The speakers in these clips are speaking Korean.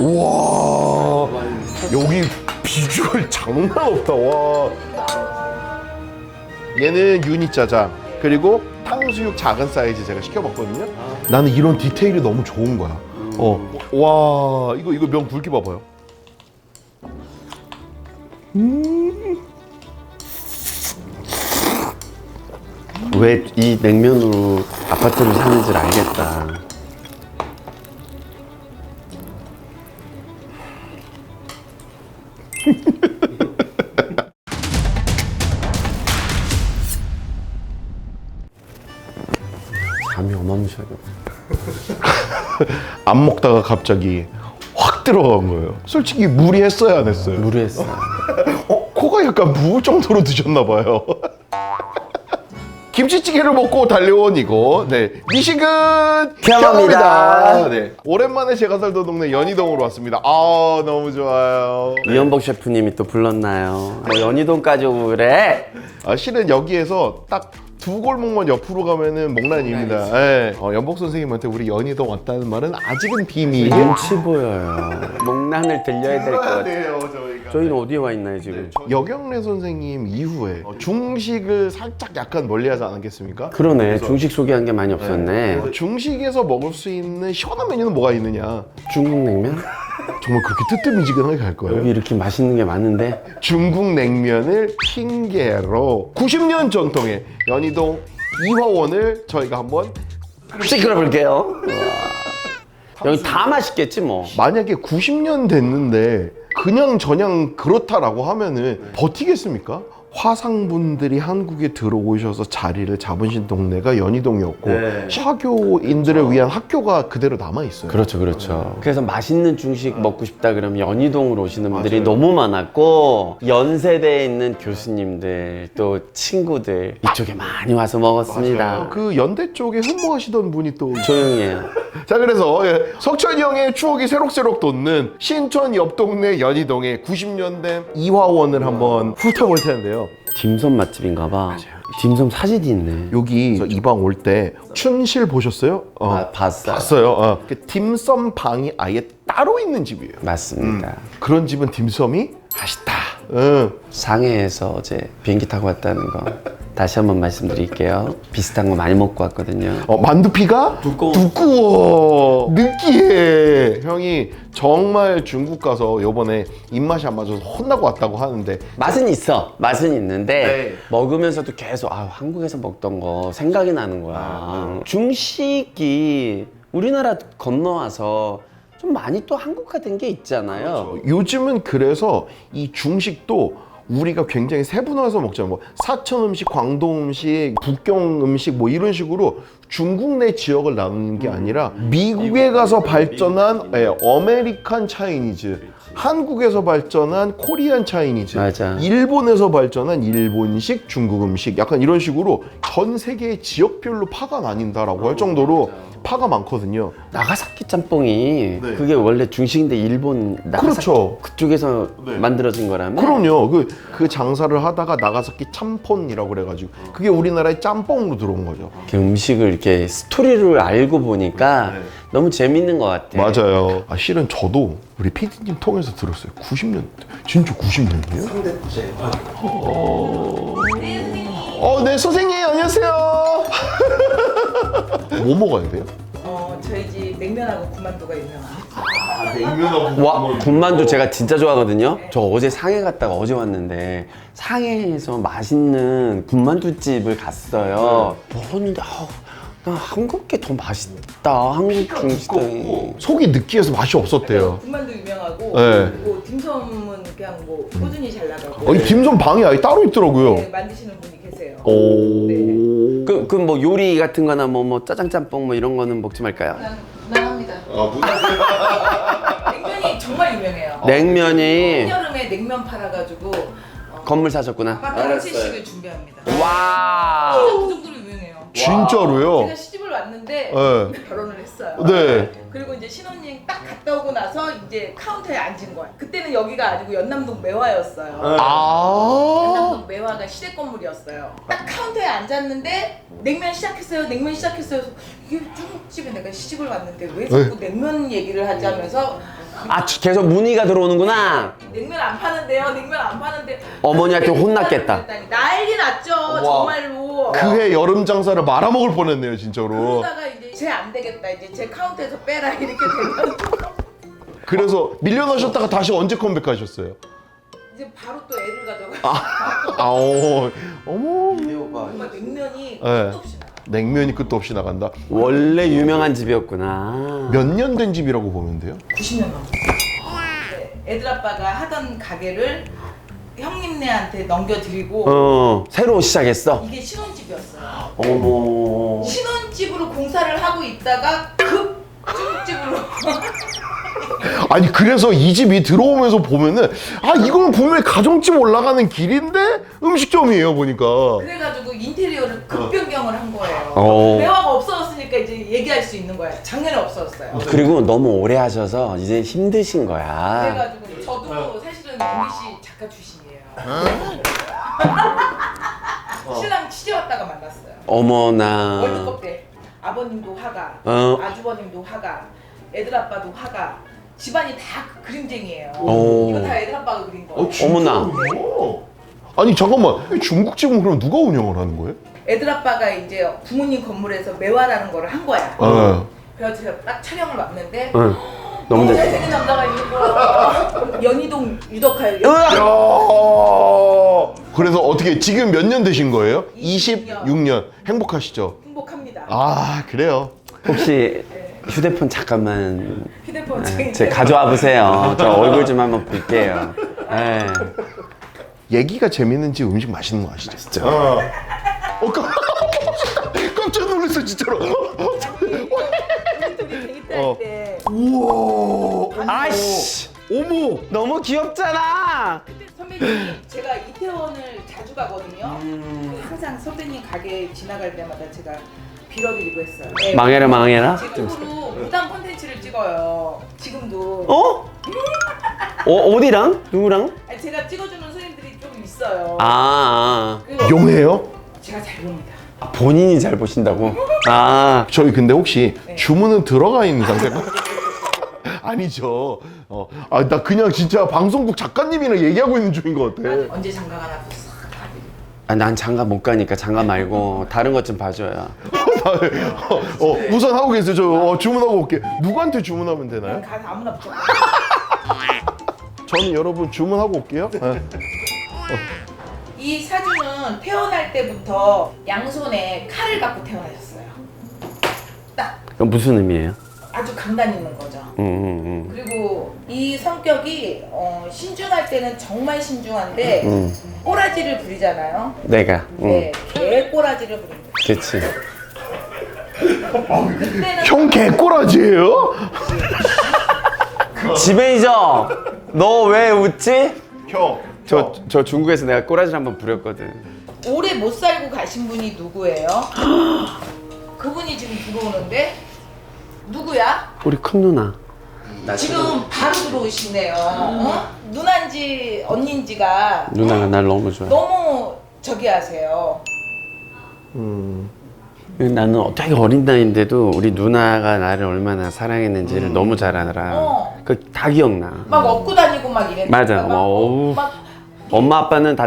우와 여기 비주얼 장난 없다 와. 얘는 유니 짜장 그리고 탕수육 작은 사이즈 제가 시켜봤거든요. 나는 이런 디테일이 너무 좋은 거야. 어와 이거 이거 면 굵기 봐봐요. 왜 이 냉면으로 아파트를 사는지 알겠다. 안 먹다가 갑자기 확 들어간 거예요 솔직히 무리했어요 안 했어요 무리했어. 어, 코가 약간 부을 정도로 드셨나 봐요. 김치찌개를 먹고 달려온 이거 네 미식은 경험이다. 네 오랜만에 제가 살던 동네 연희동으로 왔습니다. 아 너무 좋아요. 이현복 셰프님이 또 불렀나요? 뭐 연희동까지 오고 그래? 아 실은 여기에서 딱 두 골목만 옆으로 가면은 목란입니다. 네. 어, 연복 선생님한테 우리 연희동 왔다는 말은 아직은 비밀. 눈치 보여요. 목란을 들려야 될것 같아. 돼요 저희가. 저희는 어디에 와 있나요 지금? 여경래 선생님 이후에 어, 중식을 살짝 약간 멀리하지 않았겠습니까? 그러네. 중식 소개한 게 많이 없었네. 중식에서 먹을 수 있는 시원한 메뉴는 뭐가 있느냐? 중국 냉면? 정말 그렇게 뜨뜻미지근하게 갈 거예요. 여기 이렇게 맛있는 게 많은데 중국 냉면을 핑계로 90년 전통의 연희동 이화원을 저희가 한번 시끄러 볼게요. 여기 다 맛있겠지 뭐. 만약에 90년 됐는데 그냥 저냥 그렇다라고 하면은 버티겠습니까? 화상분들이 한국에 들어오셔서 자리를 잡으신 동네가 연희동이었고 sha교인들을 위한 학교가 그대로 남아 있어요. 그렇죠, 그렇죠. 그래서 맛있는 중식 먹고 싶다 그러면 연희동으로 오시는 분들이 너무 많았고 연세대에 있는 교수님들 또 친구들 이쪽에 많이 와서 먹었습니다. 그 연대 쪽에 흠모하시던 분이 또 조용히 해요. 자 그래서 예, 석천이 형의 추억이 새록새록 돋는 신촌 옆 동네 연희동의 90년대 이화원을 한번 훑어볼 텐데요. 딤섬 맛집인가 봐. 딤섬 사진이 있네. 여기 이 방 올 때 춘실 보셨어요? 어, 아, 봤어요. 봤어요. 어. 그 딤섬 방이 아예 따로 있는 집이에요. 맞습니다. 그런 집은 딤섬이 맛있다. 응. 상해에서 어제 비행기 타고 왔다는 거 다시 한번 말씀드릴게요. 비슷한 거 많이 먹고 왔거든요. 어, 만두피가 두꺼워. 두꺼워. 느끼해. 형이 정말 중국 가서 요번에 입맛이 안 맞아서 혼나고 왔다고 하는데 맛은 있어. 맛은 있는데 네. 먹으면서도 계속 아 한국에서 먹던 거 생각이 나는 거야. 중식이 우리나라 건너와서 좀 많이 또 한국화된 게 있잖아요. 요즘은 그래서 이 중식도 우리가 굉장히 세분화해서 먹잖아요. 뭐 사천 음식, 광동 음식, 북경 음식 뭐 이런 식으로 중국 내 지역을 나누는 게 아니라 미국에 가서 발전한 예, 어메리칸 차이니즈, 한국에서 발전한 코리안 차이니즈, 맞아. 일본에서 발전한 일본식 중국 음식, 약간 이런 식으로 전 세계의 지역별로 파가 나뉜다라고 할 정도로 파가 많거든요. 나가사키 짬뽕이 그게 원래 중식인데 일본 나가사키 그렇죠. 그쪽에서 만들어진 거라면 그럼요. 그, 그 장사를 하다가 나가사키 짬폰이라고 그래가지고 그게 우리나라의 짬뽕으로 들어온 거죠. 그 음식을 이렇게 스토리를 알고 보니까 너무 재밌는 것 같아. 맞아요. 아, 실은 저도 우리 PD님 통해서 들었어요. 90년대. 진짜 90년대요? 어, 네, 선생님, 안녕하세요. 뭐 먹어야 돼요? 어, 저희 집 냉면하고 군만두가 유명합니다. 와 군만두 제가 진짜 좋아하거든요. 저 어제 상해 갔다가 어제 왔는데 상해에서 맛있는 군만두 집을 갔어요. 먹었는데 아우 나 한국 게 더 맛있다. 한국 중식당이. 속이 느끼해서 맛이 없었대요. 군만두 유명하고 네. 그리고 딤섬은 그냥 뭐 꾸준히 잘 나가고 어, 이 딤섬 방이 아예 따로 있더라고요. 네, 만드시는 분이 오. 그그뭐 요리 같은 거나 뭐 뭐 짜장 짬뽕 뭐 이런 거는 먹지 말까요? 그냥 무난합니다. 냉면이 정말 유명해요. 냉면이 여름에 냉면 팔아가지고 어, 건물 사셨구나. 아파트 채식을 준비합니다. 와. 그 정도로. 진짜로요? 제가 시집을 왔는데 네. 결혼을 했어요. 네. 그리고 이제 신혼여행 딱 갔다 오고 나서 이제 카운터에 앉은 거야. 그때는 여기가 아니고 연남동 매화였어요. 아. 연남동 매화가 시댁 건물이었어요. 딱 카운터에 앉았는데 냉면 시작했어요. 냉면 시작했어요. 그래서 이게 중국집에 내가 시집을 왔는데 왜 자꾸 냉면 얘기를 하지 하면서 아 계속 문의가 들어오는구나. 냉면 안 파는데요. 냉면 안 파는데. 어머니한테 혼났겠다. 난리 났죠. 정말로. 그해 여름 장사를 말아먹을 뻔했네요 진짜로. 그러다가 이제 쟤 안 되겠다. 이제 제 카운터에서 빼라 이렇게 되면 그래서 밀려나셨다가 다시 언제 컴백하셨어요? 이제 바로 또 애를 가져가. 아, 어, 어머. 정말 냉면이 네. 끝도 없이 나가. 냉면이 끝도 없이 나간다. 원래 유명한 집이었구나. 몇 년 된 집이라고 보면 돼요? 90년 넘었어. 네, 애들 아빠가 하던 가게를 형님네한테 넘겨드리고 어 새로 시작했어. 이게 신혼집이었 어머. 신혼집으로 공사를 하고 있다가 급 중국집으로 아니 그래서 이 집이 들어오면서 보면은 아 이건 분명히 가정집 올라가는 길인데 음식점이에요 보니까. 그래가지고 인테리어를 급 변경을 한 거예요. 어. 매화가 없어졌으니까 이제 얘기할 수 있는 거야. 작년에 없어졌어요. 그리고 너무 오래 하셔서 이제 힘드신 거야. 그래가지고 저도 사실은 우리 씨 작가 출신이에요. 신랑 취재 왔다가 만났어요. 어머나. 월드컵 때 아버님도 화가, 어. 아주버님도 화가, 애들 아빠도 화가, 집안이 다 그 그림쟁이에요. 오. 이거 다 애들 아빠가 그린 거. 어머나. 아니 잠깐만 이 중국 집은 그럼 누가 운영을 하는 거예요? 애들 아빠가 이제 부모님 건물에서 매화라는 거를 한 거야. 어. 그래서 제가 딱 촬영을 왔는데 응. 너무 잘. 잘생긴 남자가 있는 거야. 연희동 유덕하요. 야. 그래서 어떻게 지금 몇 년 되신 거예요? 26 26년 행복하시죠? 행복합니다. 아 그래요. 혹시 휴대폰 잠깐만 휴대폰 네, 제 가져와 보세요. 저 얼굴 좀 한번 볼게요. 네. 얘기가 재밌는 집 음식 맛있는 거 아시죠? 진짜. 어. 어 깜- 깜짝 놀랐어 진짜로. 우리 재밌다 어. 할때 우와. 아이씨. 어머. 너무 귀엽잖아. 선배님 제가 이태원을 자주 가거든요. 음. 그 항상 선배님 가게 지나갈 때마다 제가 빌어드리고 했어요. 네. 망해라 망해라. 지금으로 무당 콘텐츠를 찍어요. 지금도. 어? 어 어디랑 누구랑? 아니, 제가 찍어주는 손님들이 좀 있어요. 아, 그 용해요? 제가 잘 봅니다. 아 본인이 잘 보신다고? 아 저희 근데 혹시 네. 주문은 들어가 있는 상태가 아니죠. 어, 아, 나 그냥 진짜 방송국 작가님이랑 얘기하고 있는 중인 것 같아. 언제 장가 가나 싹. 아, 난 장가 못 가니까 장가 말고 다른 것 좀 봐줘요. 어, 어, 우선 하고 계세요. 저 어, 주문하고 올게. 누구한테 주문하면 되나요? 가서 아무나 붙여. 저는 여러분 주문하고 올게요. 네. 이 사주는 태어날 때부터 양손에 칼을 갖고 태어나셨어요. 딱 그건 무슨 의미예요? 아주 강단 있는 거죠. 음, 음, 그리고 이 성격이 어, 신중할 때는 정말 신중한데 음. 음. 꼬라지를 부리잖아요. 내가. 음. 네, 개 꼬라지를 부립니다. 그치. 그때는 형 개꼬라지예요? 지배이죠. 너왜 웃지? 형. 저, 저 중국에서 내가 꼬라지를 한번 부렸거든. 오래 못 살고 가신 분이 누구예요? 그분이 지금 들어오는데 누구야? 우리 큰 누나. 지금 바로 들어오시네요. 어? 누난지 언닌지가 누나가 날 너무 좋아해. 너무 저기 하세요. 음. 나는 어떻게 어린 나이인데도 우리 누나가 나를 얼마나 사랑했는지를 너무 잘 알아. 어. 그 다 기억나. 막 업고 다니고 막 이랬는데 맞아. 막, 뭐, 어우. 막 엄마 아빠는 다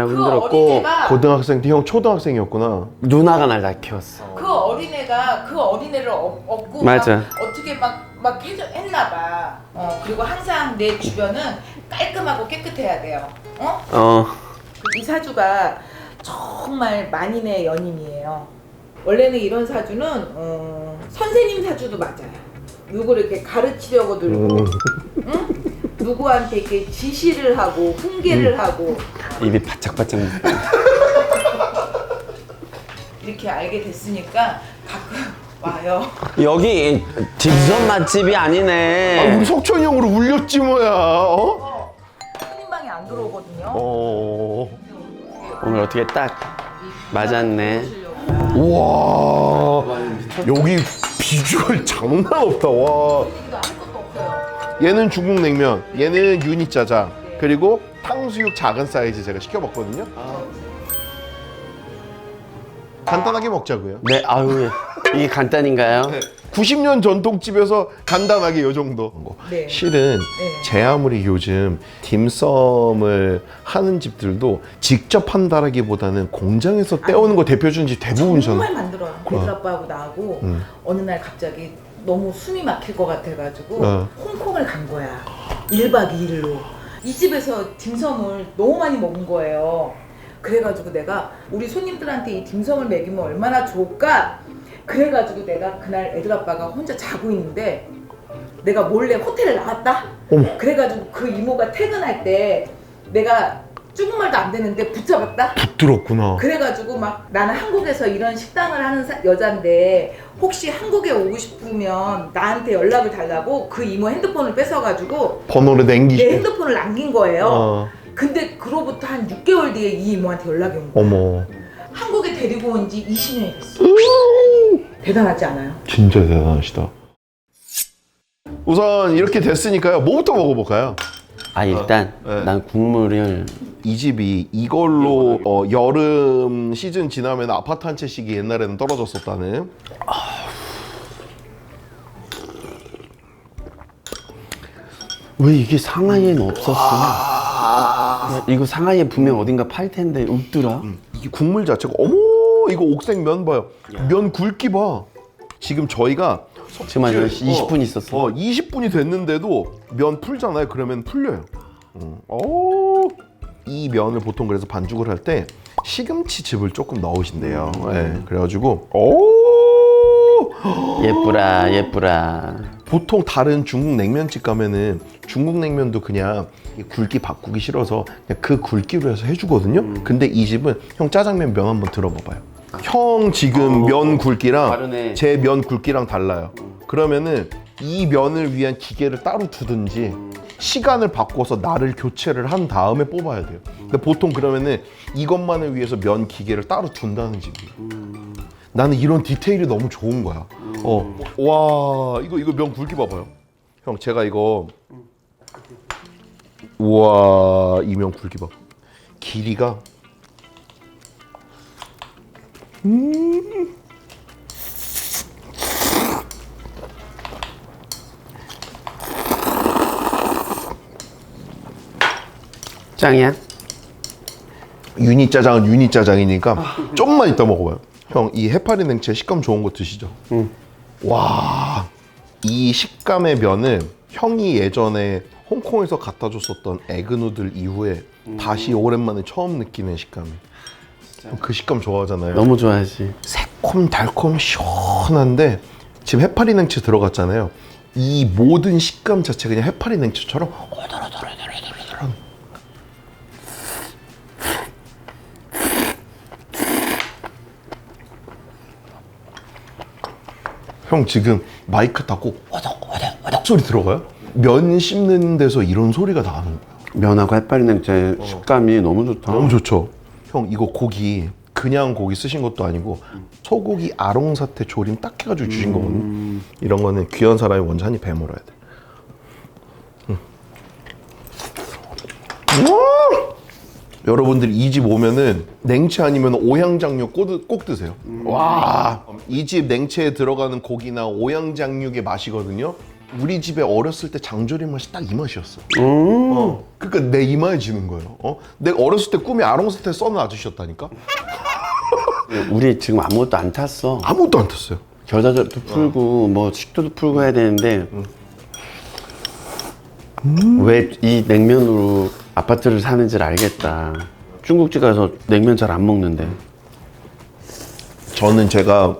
하고 그 힘들었고 어린애가 고등학생 때형 초등학생이었구나. 누나가 날 다 키웠어. 그 어린애가 그 어린애를 업, 업고 맞아. 막 어떻게 막, 막 해줘, 했나 봐. 어, 그리고 항상 내 주변은 깔끔하고 깨끗해야 돼요. 어? 어. 이 사주가 정말 만인의 연인이에요. 원래는 이런 사주는 어, 선생님 사주도 맞아요. 누구를 이렇게 가르치려고 들고 음. 누구한테 이렇게 지시를 하고 훈계를 하고 입이 바짝바짝. 이렇게 알게 됐으니까 가끔 와요. 여기 딥선 맛집이 아, 아니네. 우리 석천이 형으로 울렸지 뭐야. 어? 어, 손님 방에 안 들어오거든요. 어. 오늘 어떻게 딱 맞았네. 우와. 여기 비주얼 장난 없다. 와. 얘는 중국 냉면, 얘는 유니 짜장, 그리고 탕수육 작은 사이즈 제가 시켜봤거든요. 간단하게 먹자고요. 네, 아유. 예. 이게 간단인가요? 90년 전통집에서 간단하게 요 정도. 네. 실은 네. 제 아무리 요즘 딤섬을 하는 집들도 직접 한다라기보다는 공장에서 떼오는 거 대표주는 집 대부분 저는 정말 만들어요. 애들 아빠하고 나하고 음. 어느 날 갑자기 너무 숨이 막힐 것 같아가지고 어. 홍콩을 간 거야. 1박 2일로. 이 집에서 딤섬을 너무 많이 먹은 거예요. 그래가지고 내가 우리 손님들한테 이 딤섬을 먹이면 얼마나 좋을까? 그래가지고 내가 그날 애들 아빠가 혼자 자고 있는데 내가 몰래 호텔에 나갔다? 어머. 그래가지고 그 이모가 퇴근할 때 내가 조금말도 안 되는데 붙잡았다? 들었구나. 그래가지고 막 나는 한국에서 이런 식당을 하는 사- 여잔데 혹시 한국에 오고 싶으면 나한테 연락을 달라고 그 이모 핸드폰을 뺏어가지고 번호를 남기시. 내 핸드폰을 남긴 거예요. 어. 근데 그로부터 한 6개월 뒤에 이 이모한테 연락이 온 거야. 어머. 한국에 데리고 온 지 20년이 됐어. 대단하지 않아요? 진짜 대단하시다. 우선 이렇게 됐으니까요. 뭐부터 먹어볼까요? 아 일단 네. 난 국물을 이 집이 이걸로 어, 여름 시즌 지나면 아파트 한 채씩이 옛날에는 떨어졌었다는. 왜 이게 상하이엔 없었어? 이거 상하이에 분명 어딘가 팔 텐데 없더라. 이게 국물 자체가 어머 이거 옥색 면 봐요. 면 굵기 봐. 지금 저희가 지금 한 20분 있었어. 어, 20분이 됐는데도 면 풀잖아요. 그러면 풀려요. 음. 어. 이 면을 보통 그래서 반죽을 할 때 시금치즙을 조금 넣으신대요. 네, 그래가지고 오 예쁘라 예쁘라. 보통 다른 중국 냉면집 가면은 중국 냉면도 그냥 이 굵기 바꾸기 싫어서 그냥 그 굵기로 해서 해주거든요. 근데 이 집은 형 짜장면 면 한번 들어봐봐요. 형 지금 어, 면 굵기랑 다르네. 제 면 굵기랑 달라요. 그러면은 이 면을 위한 기계를 따로 두든지 시간을 바꿔서 날을 교체를 한 다음에 뽑아야 돼요. 근데 보통 그러면은 이것만을 위해서 면 기계를 따로 둔다는 집이에요. 나는 이런 디테일이 너무 좋은 거야. 어, 와, 이거 이거 면 굵기 봐봐요. 형, 제가 이거 우와, 이 면 굵기 봐. 길이가 짱이야? 유니 짜장은 유니 짜장이니까 좀만 이따 먹어봐요. 형, 이 해파리 냉채 식감 좋은 거 드시죠? 응. 와, 이 식감의 면을 형이 예전에 홍콩에서 갖다 줬었던 에그누들 이후에 다시 오랜만에 처음 느끼는 식감이. 그 식감 좋아하잖아요. 너무 좋아하지. 새콤 달콤 시원한데 지금 해파리 냉채 들어갔잖아요. 이 모든 식감 자체 그냥 해파리 냉채처럼 오돌오돌오돌오돌오돌. 형 지금 마이크 닫고 와덕와덕와덕 소리 들어가요? 면 씹는 데서 이런 소리가 나는 거야. 면하고 햇바리 냉채 식감이 너무 좋다. 너무 좋죠. 형 이거 고기 그냥 고기 쓰신 것도 아니고 소고기 아롱사태 조림 딱 해가지고 주신 거거든요. 이런 거는 귀한 사람이 입 베물어야 돼. 음. 음! 여러분들 이 집 오면은 냉채 아니면 오양장육 꼭, 꼭 드세요. 와, 이 집 냉채에 들어가는 고기나 오양장육의 맛이거든요. 우리 집에 어렸을 때 장조림 맛이 딱 이 맛이었어. 음. 어, 그러니까 내 이마에 지는 거예요. 어? 내가 어렸을 때 꿈이 아롱사태 써는 아저씨였다니까. 우리 지금 아무것도 안 탔어. 아무것도 안 탔어요. 겨자절도 풀고 뭐 식도도 풀고 해야 되는데 왜 이 냉면으로 아파트를 사는지를 알겠다. 중국집 가서 냉면 잘 안 먹는데. 저는 제가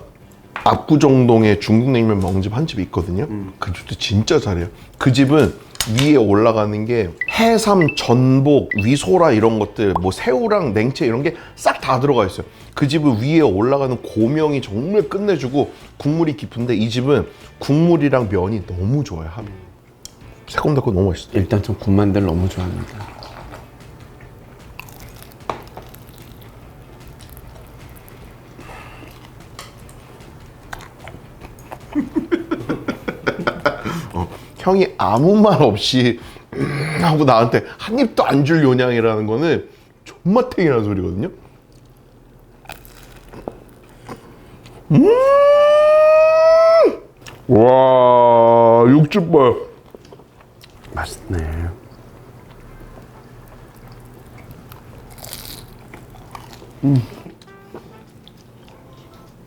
압구정동에 중국 냉면 먹는 집 한 집이 있거든요. 그 집도 진짜 잘해요. 그 집은 위에 올라가는 게 해삼, 전복, 위소라 이런 것들, 뭐 새우랑 냉채 이런 게 싹 다 들어가 있어요. 그 집은 위에 올라가는 고명이 정말 끝내주고 국물이 깊은데 이 집은 국물이랑 면이 너무 좋아요. 합이. 새콤달콤 너무 맛있어. 일단 전 군만두를 너무 좋아합니다. 형이 아무 말 없이 음 하고 나한테 한 입도 안 줄 요량이라는 거는 존맛탱이라는 소리거든요. 와 육즙 봐. 맛있네.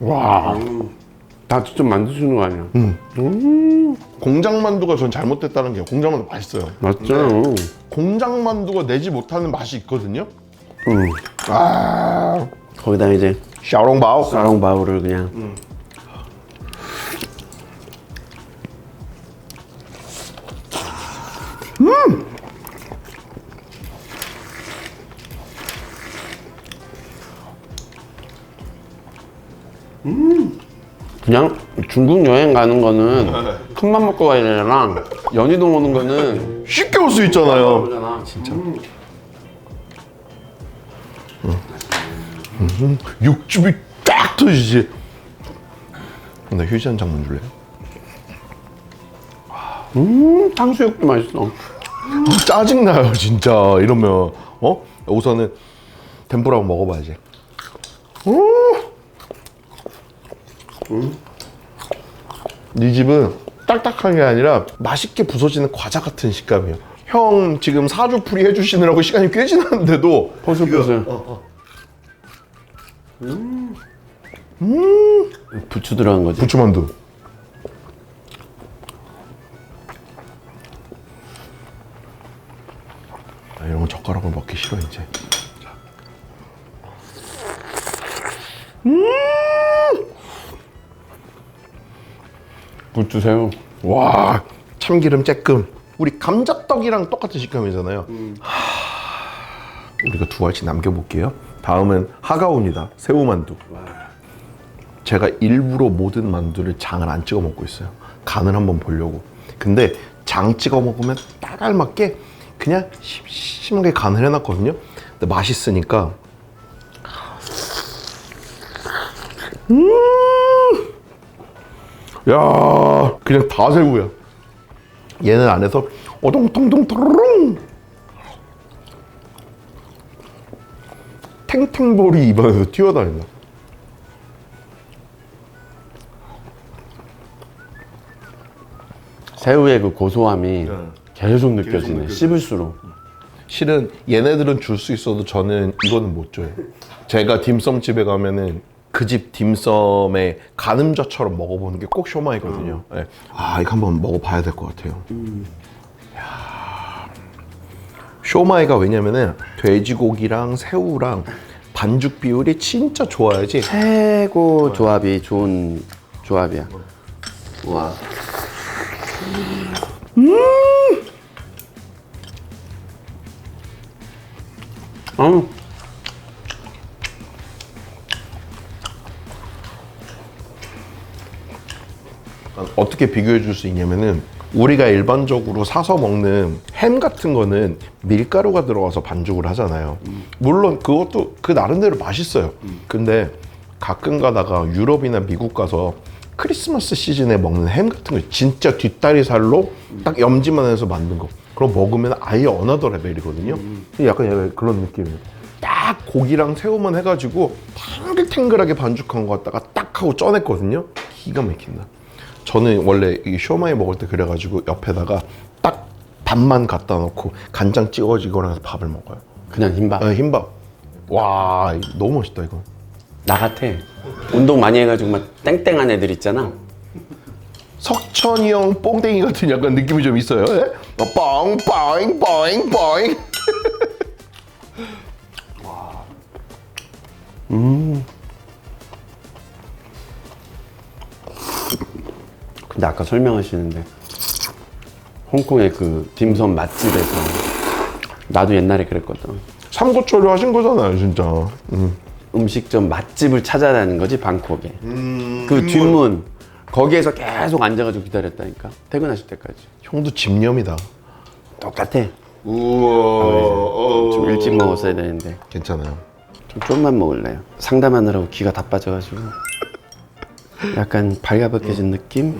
와 다 직접 만드시는 거 아니야? 공장 만두가 전 잘못됐다는 게 공장 만두 맛있어요. 맞죠? 공장 만두가 내지 못하는 맛이 있거든요. 음. 아 거기다 이제 샤오롱바오. 사롱바오를 그냥 그냥 중국 여행 가는 거는 큰맘 먹고 가야 되잖아. 연희동 오는 거는 쉽게 올 수 있잖아요. 그러잖아. 진짜. 육즙이 쫙 터지지. 나 휴지 한 장만 줄래? 음, 탕수육도 맛있어. 짜증 나요 진짜 이러면 어 우선은 한번 먹어봐야지. 음. 이 집은 딱딱한 게 아니라 맛있게 부서지는 과자 같은 식감이에요. 형 지금 사주풀이 해주시느라고 시간이 꽤 지났는데도 포슬포슬. 어, 부추 들어간 거지. 부추만두. 아, 이런 거 젓가락으로 먹기 싫어 이제. 부추 새우. 와 참기름 쬐끔. 우리 감자떡이랑 똑같은 식감이잖아요. 하, 우리가 두 알씩 남겨볼게요. 다음은 하가오입니다. 새우만두. 제가 일부러 모든 만두를 장을 안 찍어 먹고 있어요. 간을 한번 보려고. 근데 장 찍어 먹으면 딱 알맞게 그냥 심- 심하게 간을 해놨거든요. 근데 맛있으니까. 음! 야, 그냥 다 새우야. 얘는 안에서 어동통통 토롱 탱탱볼이 입안에서 뛰어다닌다. 새우의 그 고소함이 계속 느껴지네. 씹을수록. 실은 얘네들은 줄 수 있어도 저는 이거는 못 줘요. 제가 딤섬 집에 가면은 그 집 딤섬의 가늠자처럼 먹어보는 게 꼭 쇼마이거든요. 예. 아 이거 한번 먹어봐야 될 것 같아요. 야. 쇼마이가 왜냐면은 돼지고기랑 새우랑 반죽 비율이 진짜 좋아야지. 최고 조합이 좋은 조합이야. 와. 음. 어떻게 비교해 줄 수 있냐면은 우리가 일반적으로 사서 먹는 햄 같은 거는 밀가루가 들어가서 반죽을 하잖아요. 물론 그것도 그 나름대로 맛있어요. 근데 가끔 가다가 유럽이나 미국 가서 크리스마스 시즌에 먹는 햄 같은 거 진짜 뒷다리 살로 딱 염지만 해서 만든 거. 그럼 먹으면 아예 어나더 레벨이거든요. 약간 그런 느낌이에요. 딱 고기랑 새우만 해가지고 탱글탱글하게 반죽한 거 갖다가 딱 하고 쪄냈거든요. 기가 막힌다. 저는 원래 이 쇼마이 먹을 때 그래가지고 옆에다가 딱 밥만 갖다 놓고 간장 찍어지거나 해서 밥을 먹어요. 그냥 흰밥. 아, 흰밥. 와 너무 멋있다 이거. 나 같아. 운동 많이 해가지고 막 땡땡한 애들 있잖아. 석천이 형 뽕땡이 같은 약간 느낌이 좀 있어요. 예? 어, 뻥, 뻥, 뻥, 뻥. 아까 설명하시는데 홍콩의 그 딤섬 맛집에서 나도 옛날에 그랬거든. 삼고초려 하신 거잖아요, 진짜. 음. 음식점 맛집을 찾아다니는 거지 방콕에. 그 뒷문 거기에서 계속 앉아가지고 기다렸다니까 퇴근하실 때까지. 형도 집념이다. 똑같아. 우와. 좀 일찍 먹었어야 되는데 괜찮아요. 좀 좀만 먹을래요. 상담하느라고 기가 다 빠져가지고 약간 발가벗겨진 느낌.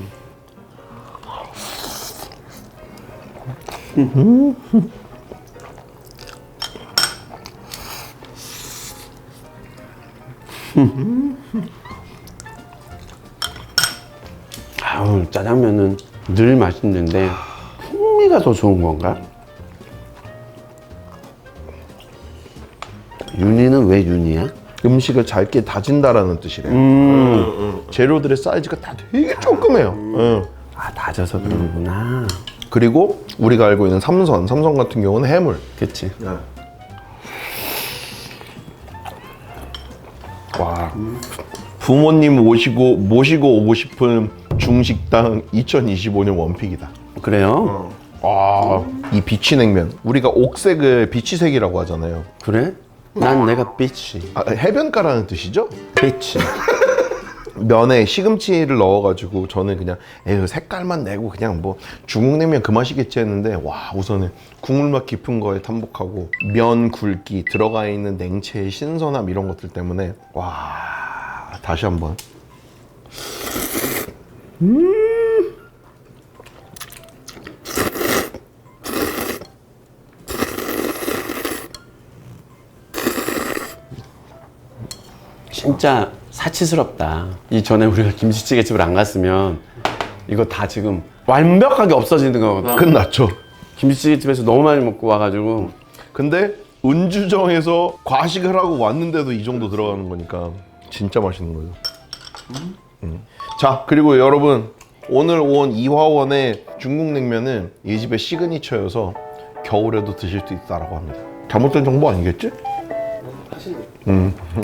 아우 짜장면은 늘 맛있는데 풍미가 더 좋은 건가? 윤희는 왜 윤희야? 음식을 잘게 다진다라는 뜻이래요. 음. 재료들의 사이즈가 다 되게 조그매요. 응. 아 다져서 그러는구나. 그리고 우리가 알고 있는 삼선, 삼선 같은 경우는 해물. 그치. 와. 부모님 모시고 모시고 오고 싶은 중식당 2025년 원픽이다. 그래요? 와, 이 비치 냉면. 우리가 옥색을 비치색이라고 하잖아요. 그래? 난 내가 비치. 아, 해변가라는 뜻이죠? 비치. 면에 시금치를 넣어가지고 저는 그냥 에휴 색깔만 내고 그냥 뭐 중국 냉면 그 맛이겠지 했는데 와 우선은 국물 맛 깊은 거에 탐복하고 면 굵기 들어가 있는 냉채의 신선함 이런 것들 때문에 와 다시 한번. 진짜 사치스럽다. 이 전에 우리가 김치찌개 집을 안 갔으면 이거 다 지금 완벽하게 없어지는 거거든. 끝났죠. 김치찌개 집에서 너무 많이 먹고 와가지고 근데 은주정에서 과식을 하고 왔는데도 이 정도 들어가는 거니까 진짜 맛있는 거죠. 음. 자 그리고 여러분 오늘 온 이화원의 중국 냉면은 이 집의 시그니처여서 겨울에도 드실 수 있다라고 합니다. 잘못된 정보 아니겠지?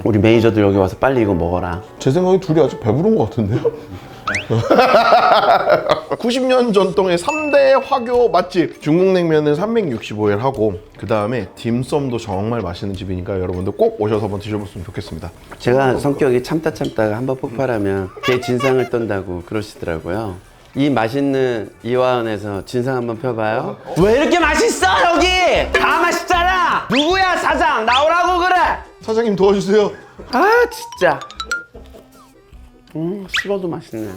우리 매니저들 여기 와서 빨리 이거 먹어라. 제 생각에 둘이 아직 배부른 것 같은데요? 90년 전통의 3대 화교 맛집 중국 냉면은 365일 하고 그 다음에 딤섬도 정말 맛있는 집이니까 여러분들 꼭 오셔서 한번 드셔봤으면 좋겠습니다 제가 성격이 참다 참다가 한번 폭발하면 걔 진상을 떤다고 그러시더라고요. 이 맛있는 이화원에서 진상 한번 펴봐요. 왜 이렇게 맛있어 여기? 다 맛있잖아. 누구야 사장 나오라고 그래. 사장님 도와주세요 아 진짜. 음 식어도 맛있네.